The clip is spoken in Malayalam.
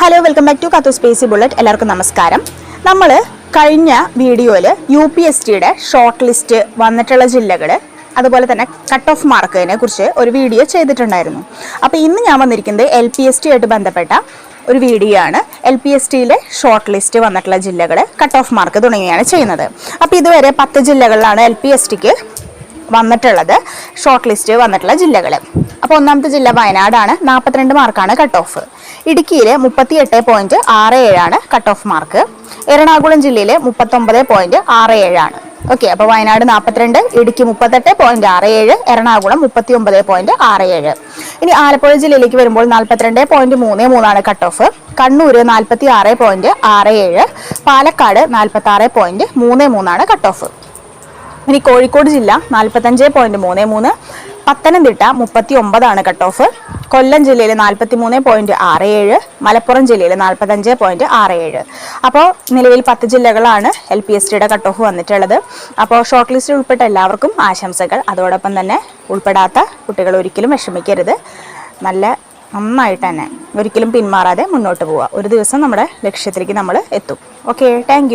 ഹലോ വെൽക്കം ബാക്ക് ടു കത്തു സ്പേസി ബുള്ളറ്റ് എല്ലാവർക്കും നമസ്കാരം. നമ്മൾ കഴിഞ്ഞ വീഡിയോയിൽ യു പി എസ് ടിയുടെ ഷോർട്ട് ലിസ്റ്റ് വന്നിട്ടുള്ള ജില്ലകൾ അതുപോലെ തന്നെ കട്ട് ഓഫ് മാർക്കിനെ കുറിച്ച് ഒരു വീഡിയോ ചെയ്തിട്ടുണ്ടായിരുന്നു. അപ്പോൾ ഇന്ന് ഞാൻ വന്നിരിക്കുന്നത് എൽ പി എസ് ടി ആയിട്ട് ബന്ധപ്പെട്ട ഒരു വീഡിയോ ആണ് എൽ പി എസ് ടിയിലെ ഷോർട്ട് ലിസ്റ്റ് വന്നിട്ടുള്ള ജില്ലകൾ കട്ട് ഓഫ് മാർക്ക് തുടങ്ങിയാണ് ചെയ്യുന്നത്. അപ്പോൾ ഇതുവരെ പത്ത് ജില്ലകളിലാണ് എൽ പി എസ് ടിക്ക് വന്നിട്ടുള്ളത് ഷോർട്ട് ലിസ്റ്റ് വന്നിട്ടുള്ള ജില്ലകൾ അപ്പോൾ ഒന്നാമത്തെ ജില്ല വയനാടാണ് നാൽപ്പത്തിരണ്ട് മാർക്കാണ് കട്ട് ഓഫ് ഇടുക്കിയിൽ മുപ്പത്തി എട്ട് പോയിന്റ് ആറ് ഏഴാണ് കട്ട് ഓഫ് മാർക്ക് എറണാകുളം ജില്ലയിൽ മുപ്പത്തൊമ്പത് പോയിന്റ് ആറ് ഏഴാണ്. ഓക്കെ അപ്പോൾ വയനാട് നാൽപ്പത്തിരണ്ട് ഇടുക്കി മുപ്പത്തെട്ട് പോയിന്റ് ആറ് ഏഴ് എറണാകുളം മുപ്പത്തി ഒമ്പത് പോയിന്റ് ആറ് ഏഴ്. ഇനി ആലപ്പുഴ ജില്ലയിലേക്ക് വരുമ്പോൾ നാൽപ്പത്തിരണ്ട് പോയിന്റ് മൂന്ന് മൂന്നാണ് കട്ട് ഓഫ് കണ്ണൂർ നാൽപ്പത്തി ആറ് പോയിന്റ് ആറ് ഏഴ് പാലക്കാട് നാൽപ്പത്തി ആറ് പോയിന്റ് മൂന്ന് മൂന്നാണ് കട്ട് ഓഫ് ഇനി കോഴിക്കോട് ജില്ല നാൽപ്പത്തഞ്ച് പോയിന്റ് മൂന്ന് മൂന്ന്. പത്തനംതിട്ട മുപ്പത്തി ഒമ്പതാണ് കട്ട് ഓഫ് കൊല്ലം ജില്ലയിൽ നാൽപ്പത്തി മൂന്ന് പോയിന്റ് ആറ് ഏഴ്. മലപ്പുറം ജില്ലയിൽ നാൽപ്പത്തഞ്ച് പോയിന്റ് ആറ് ഏഴ്. അപ്പോൾ നിലവിൽ പത്ത് ജില്ലകളാണ് എൽ പി എസ് ടിയുടെ കട്ട് ഓഫ് വന്നിട്ടുള്ളത്. അപ്പോൾ ഷോർട്ട് ലിസ്റ്റിൽ ഉൾപ്പെട്ട എല്ലാവർക്കും ആശംസകൾ. അതോടൊപ്പം തന്നെ ഉൾപ്പെടാത്ത കുട്ടികൾ ഒരിക്കലും വിഷമിക്കരുത്. നല്ല നന്നായിട്ട് തന്നെ ഒരിക്കലും പിന്മാറാതെ മുന്നോട്ട് പോവുക. ഒരു ദിവസം നമ്മുടെ ലക്ഷ്യത്തിലേക്ക് നമ്മൾ എത്തും. Okay thank